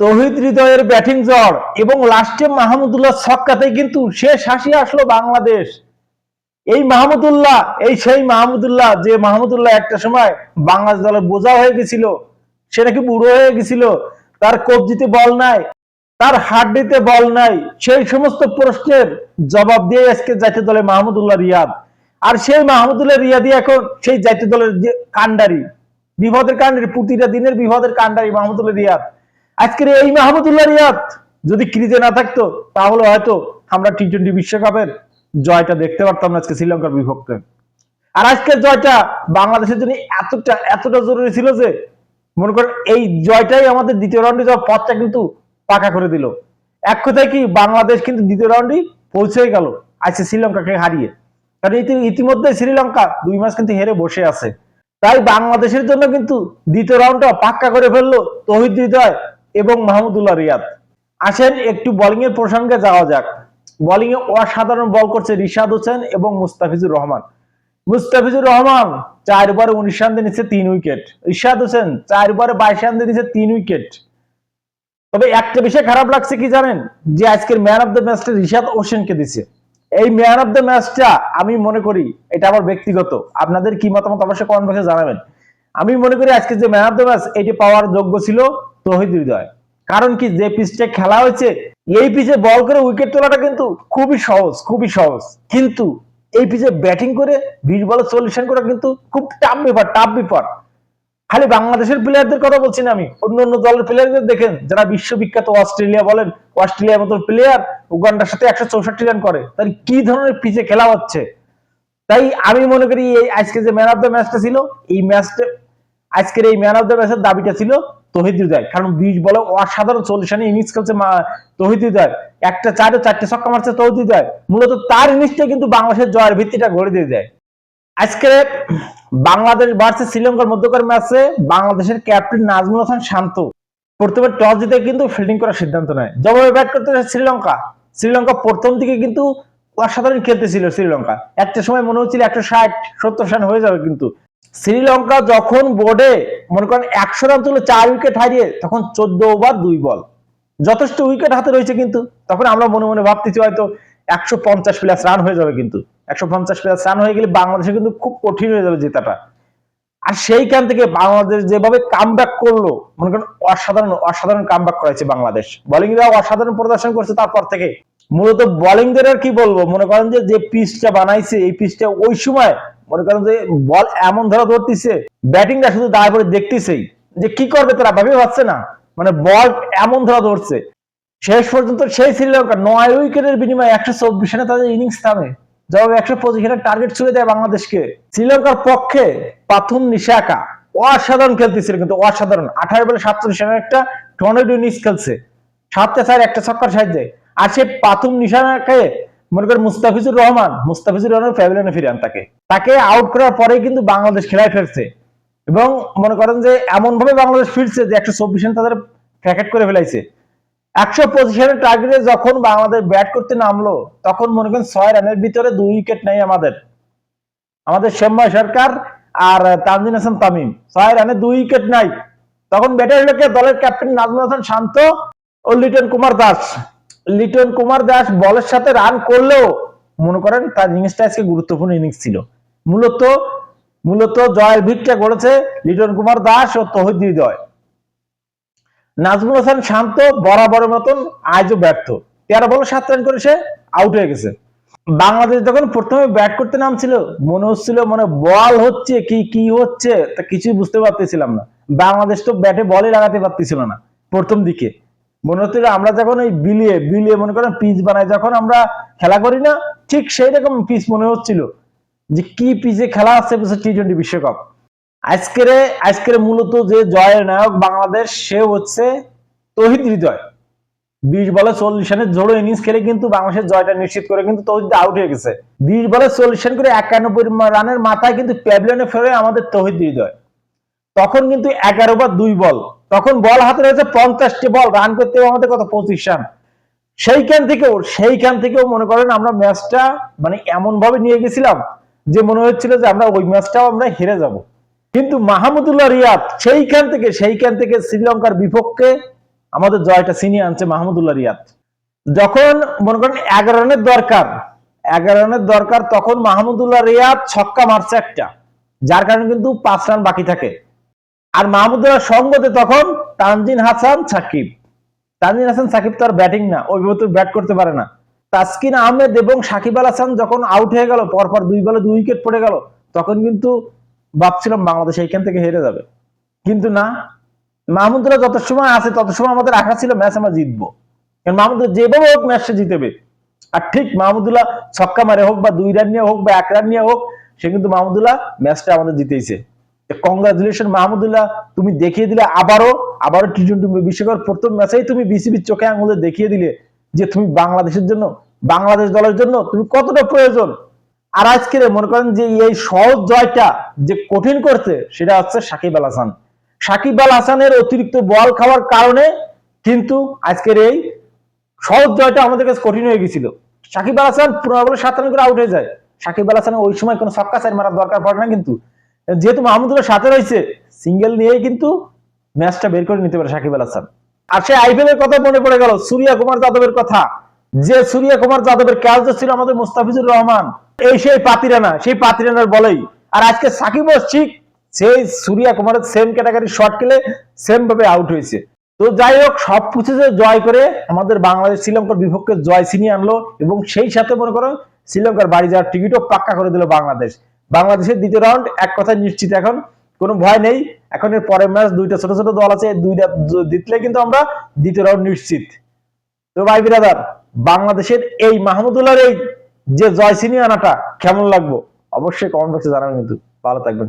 তহিদ হৃদয়ের ব্যাটিং ঝড় এবং লাস্টে মাহমুদুল্লাহ ছক্কাতে কিন্তু শেষ হাসি আসলো বাংলাদেশ। এই মাহমুদুল্লাহ, এই সেই মাহমুদুল্লাহ যে মাহমুদুল্লাহ একটা সময় বাংলাদেশ দলের বোঝা হয়ে গেছিল, সে নাকি বুড়ো হয়ে গেছিল, তার কবজিতে বল নাই, তার হাড্ডিতে বল নাই, সেই সমস্ত প্রশ্নের জবাব দিয়ে আজকে জাতীয় দলে মাহমুদুল্লাহ রিয়াদ। আর সেই মাহমুদুল্লাহ রিয়াদই এখন সেই জাতীয় দলের যে কান্ডারি বিপদের কান্ডারি প্রতিটা দিনের বিপদের কান্ডারি মাহমুদুল্লাহ রিয়াদ। আজকের এই মাহমুদুল্লাহ রিয়াদ, যদি ক্রিজে না থাকতো, তাহলে হয়তো আমরা টি টোয়েন্টি বিশ্বকাপের জয়টা দেখতে পারতাম আজকে শ্রীলঙ্কার বিপক্ষে। আর আজকের জয়টা বাংলাদেশের জন্য এতটা এতটা জরুরি ছিল যে, মনে করেন এই জয়টাই আমাদের দ্বিতীয় রাউন্ডে যাওয়ার পথটা কিন্তু পাকা করে দিল। এক কথায় কি, বাংলাদেশ কিন্তু দ্বিতীয় রাউন্ডে পৌঁছে গেল আজকে শ্রীলঙ্কাকে হারিয়ে। কারণ ইতি- ইতিমধ্যে শ্রীলঙ্কা দুই মাস কিন্তু হেরে বসে আছে। তাই বাংলাদেশের জন্য কিন্তু দ্বিতীয় রাউন্ডটা পাক্কা করে ফেলল তহিদ হৃদয় এবং মাহমুদুল্লাহ রিয়াদ। আসেন, একটু বোলিং এর প্রসঙ্গে যাওয়া যাক। বোলিং এ অসাধারণ বল করছে রিশাদ হোসেন এবং মুস্তাফিজুর রহমান। মুস্তাফিজুর রহমান চার ওভারে উনিশ রান দিয়ে নিচ্ছে তিন উইকেট। রিশাদ হোসেন চার ওভারে বাইশ রান দিয়ে নিচ্ছে তিন উইকেট। তবে একটা বিষয় খারাপ লাগছে কি জানেন? যে আজকের ম্যান অফ দ্য ম্যাচটা রিশাদ হোসেনকে দিছে। এই ম্যান অফ দ্য ম্যাচটা আমি মনে করি এটা আমার ব্যক্তিগত। আপনাদের কি মতামত অবশ্যই কমেন্ট বক্সে জানাবেন। আমি মনে করি আজকে যে ম্যান অফ দ্য ম্যাচ এটি পাওয়ার যোগ্য ছিল। তহিদ হৃদয়। কারণ কি, যে পিচটা খেলা হয়েছে, এই পিচে বল করে উইকেট তোলাটা কিন্তু খুবই সহজ খুবই সহজ। কিন্তু এই পিচে ব্যাটিং করে, বিশ বলে সলিউশন করা কিন্তু খুব টাফ ব্যাপার টাফ ব্যাপার। খালি বাংলাদেশের প্লেয়ারদের কথা বলছি না আমি, অন্য অন্য দলের প্লেয়ারদের দেখেন, যারা বিশ্ববিখ্যাত অস্ট্রেলিয়া বলেন, অস্ট্রেলিয়ার মতো প্লেয়ার উগান্ডার সাথে একশো চৌষট্টি রান করে তাহলে কি ধরনের পিচে খেলা হচ্ছে? তাই আমি মনে করি এই আজকে যে ম্যান অফ দ্য ম্যাচটা ছিল, এই ম্যাচটা আজকের এই ম্যান অফ দ্য ম্যাচের দাবিটা ছিল তহিদ হৃদয়। কারণ বিশ বলে অসাধারণ চল্লিশ রানে ইনিংস খেলছে তহিদ হৃদয়। একটা চারে চারটে ছক্কা মারছে তহিদ হৃদয়। মূলত তার ইনিংসটা কিন্তু বাংলাদেশের জয়ের ভিত্তিটা গড়ে দিয়ে দেয়। আজকে বাংলাদেশ ভার্সেস শ্রীলঙ্কার মধ্যকার ম্যাচে বাংলাদেশের ক্যাপ্টেন নাজমুল হাসান শান্ত প্রথমে টস জিতে কিন্তু ফিল্ডিং করার সিদ্ধান্ত নেয়। জবাবে ব্যাট করতে যায় শ্রীলঙ্কা। শ্রীলঙ্কা প্রথম দিকে কিন্তু অসাধারণ খেলতেছিল শ্রীলঙ্কা। একটা সময় মনে হচ্ছিল একশো ষাট, সত্তর রান হয়ে যাবে কিন্তু। শ্রীলঙ্কা যখন বোর্ডে মনে করেন একশো রান তুলে চার উইকেট হারিয়ে, তখন চোদ্দ ওভার দুই বল যথেষ্ট উইকেট হাতে রয়েছে কিন্তু, তখন আমরা মনে মনে ভাবতেছি হয়তো একশো পঞ্চাশ প্লাস রান হয়ে যাবে কিন্তু। একশো পঞ্চাশ প্লাস রান হয়ে গেলে বাংলাদেশে কিন্তু খুব কঠিন হয়ে যাবে জেতাটা। আর সেইখান থেকে বাংলাদেশ যেভাবে কাম ব্যাক করল, মনে করেন অসাধারণ অসাধারণ কাম করেছে বাংলাদেশ। বোলিংরাও অসাধারণ প্রদর্শন করছে তারপর থেকে। মূলত বোলিংদের আর কি বলব, মনে করেন যে যে পিচটা বানাইছে, এই পিচটা ওই সময় মনে করেন যে বল এমন ধরা ধরতেছে, ব্যাটিংটা শুধু করে দেখতেছেই, যে কি করবে তারা ভাবে পাচ্ছে না। মানে বল এমন ধরা ধরছে। শেষ পর্যন্ত সেই শ্রীলঙ্কা নয় উইকেটের বিনিময়ে একশো চব্বিশ রানে তাদের ইনিংস থামে। জবাবে একশো পঁচিশ রানের টার্গেট ছুড়ে দেয় বাংলাদেশকে। শ্রীলঙ্কার পক্ষে পাথুম নিশাকা অসাধারণ খেলতেছিল, কিন্তু অসাধারণ। আঠারো বলে সাতচল্লিশ রানের একটা টর্নেডো ইনিংস খেলছে। সাতটা চার, একটা ছক্কার সাহায্যে। আর সে পাথুম নিশানাকে মনে করেন মুস্তাফিজুর রহমান মুস্তাফিজুর রহমান প্যাভিলিয়নে ফিরান তাকে। তাকে আউট করার পরে কিন্তু বাংলাদেশ খেলায় ফেরছে। এবং মনে করেন যে এমন ভাবে বাংলাদেশ ফিরছে যে একশো চব্বিশ রান তাদের প্যাকেট করে ফেলাইছে। একশো পঁচিশ রানের টার্গেটে যখন বাংলাদেশ ব্যাট করতে নামলো, তখন মনে করেন ছয় রানের ভিতরে দুই উইকেট নেই আমাদের। আমাদের শ্যামময় সরকার আর তানজিন হাসান তামিম, ছয় রানে দুই উইকেট নাই। তখন ব্যাটার লোকে দলের ক্যাপ্টেন নাজমুল হাসান শান্ত ও লিটন কুমার দাস। লিটন কুমার দাস বলের সাথে রান করলেও মনে করেন তার ইনিংসটা আজকে গুরুত্বপূর্ণ ইনিংস ছিল। মূলত মূলত জয়ের ভিতটা গড়েছে লিটন কুমার দাস ও তহিদ হৃদয় নাজমুল হাসান শান্ত, বরাবরের মতন আজও ব্যর্থ। তেরো বল সাত রান করে সে আউট হয়ে গেছে। বাংলাদেশ যখন প্রথমে ব্যাট করতে নামছিল, মনে হচ্ছিল মানে বল হচ্ছে কি কি হচ্ছে, তা কিছুই বুঝতে পারতেছিলাম না। বাংলাদেশ তো ব্যাটে বলই লাগাতে পারতেছিল না, প্রথম দিকে। মনে হচ্ছিল আমরা যখন ওই বিলিয়ে বিলিয়ে মনে করেন পিচ বানাই যখন আমরা খেলা করি না, ঠিক সেই রকম পিচ মনে হচ্ছিল। যে কি পিচে খেলা আছে টি টোয়েন্টি বিশ্বকাপ। আজকের আজকের মূলত যে জয়ের নায়ক বাংলাদেশ, সে হচ্ছে তহিদ হৃদয়। বিশ বলে চল্লিশ রানের জোড়ো ইনিংস খেলে কিন্তু বাংলাদেশের জয়টা নিশ্চিত করে কিন্তু তহিদ আউট হয়ে গেছে। বিশ বলে চল্লিশ রান করে একানব্বই রানের মাথায় কিন্তু প্যাভিলিয়নে ফেরে আমাদের তহিদ হৃদয়। তখন কিন্তু এগারো বা দুই বল, তখন বল হাতে রয়েছে পঞ্চাশটি বল রান করতে আমাদের কত পঁচিশ রান। সেইখান থেকেও সেইখান থেকেও মনে করেন আমরা ম্যাচটা মানে এমন ভাবে নিয়ে গেছিলাম যে মনে হচ্ছিল যে আমরা ওই ম্যাচটাও আমরা হেরে যাব। কিন্তু মাহমুদুল্লাহ রিয়াদ সেইখান থেকে সেইখান থেকে শ্রীলঙ্কার বিপক্ষে আমাদের জয়টা ছিনিয়ে আনছে মাহমুদুল্লাহ রিয়াদ। যখন মনে করেন এগারো রানের দরকার, এগারো রানের দরকার, তখন মাহমুদুল্লাহ রিয়াদ ছক্কা মারছে একটা, যার কারণে কিন্তু পাঁচ রান বাকি থাকে। আর মাহমুদুল্লাহ সঙ্গতে তখন তানজিন হাসান সাকিব। তানজিন হাসান সাকিব তো আর ব্যাটিং না ওইভাবে তো ব্যাট করতে পারে না। তাসকিন আহমেদ এবং সাকিব আল হাসান যখন আউট হয়ে গেল, পরপর দুই বলে দুই উইকেট পড়ে গেল, তখন কিন্তু ভাবছিলাম বাংলাদেশ এইখান থেকে হেরে যাবে। কিন্তু না মাহমুদুল্লাহ যত সময় আছে তত সময় আমাদের আশা ছিল ম্যাচ আমরা জিতবো। কারণ মাহমুদুল্লাহ যেভাবে হোক ম্যাচটা জিতেবে। আর ঠিক মাহমুদুল্লাহ ছক্কা মারে হোক বা দুই রান নিয়ে হোক বা এক রান নিয়ে হোক, সে কিন্তু মাহমুদুল্লাহ ম্যাচটা আমাদের জিতেইছে। কংগ্রাচুলেশন মাহমুদুল্লাহ, তুমি দেখিয়ে দিলে আবারও আবারও টি টোয়েন্টি বিশ্বকাপ প্রথম ম্যাচেই তুমি বিসিবির চোখে আঙুলে দেখিয়ে দিলে যে তুমি বাংলাদেশের জন্য, বাংলাদেশ দলের জন্য তুমি কতটা প্রয়োজন? আর আজকে মনে করেন যে এই সহজ জয়টা যে কঠিন করছে, সেটা হচ্ছে সাকিব আল হাসান। সাকিব আল হাসানের অতিরিক্ত বল খাওয়ার কারণে কিন্তু আজকের এই সহজ জয়টা আমাদের কাছে কঠিন হয়ে গেছিল। সাকিব আল হাসান পনেরো বলে সাত রান করে আউট হয়ে যায়। সাকিব আল হাসানের ওই সময় কোনো ছক্কা চার মারার দরকার পড়ে না কিন্তু। যেহেতু মাহমুদুল্লাহ সাথে রয়েছে সিঙ্গেল নিয়েই কিন্তু ম্যাচটা বের করে নিতে পারে সাকিব আল হাসান। আর সে আইপিএল এর কথা মনে পড়ে গেল, সূর্যা কুমার যাদবের কথা। যে সূর্যা কুমার যাদবের ক্যাচ ছিল আমাদের মুস্তাফিজুর রহমান, এই সেই পাতিরানা সেই পাতিরানার বলেই। আর আজকে সাকিব ঠিক সেই সূর্যা কুমারের সেম ক্যাটাগরি শট খেলে সেম ভাবে আউট হয়েছে। তো যাই হোক সবকিছু যে জয় করে আমাদের বাংলাদেশ শ্রীলঙ্কার বিপক্ষে জয় ছিনিয়ে আনলো এবং সেই সাথে মনে করো শ্রীলঙ্কার বাড়ি যাওয়ার টিকিটও পাক্কা করে দিল বাংলাদেশ। বাংলাদেশের দ্বিতীয় রাউন্ড এক কথায় নিশ্চিত এখন, কোনো ভয় নেই। এখন এর পরের ম্যাচ দুইটা ছোট ছোট দল আছে, দুইটা জিতলে কিন্তু আমরা দ্বিতীয় রাউন্ড নিশ্চিত। তো ভাই বিরাদার বাংলাদেশের এই মাহমুদুল্লাহর এই যে জয় সিনিয়ানাটা কেমন লাগবো? অবশ্যই কমেন্ট বক্সে জানাবেন কিন্তু। ভালো থাকবেন।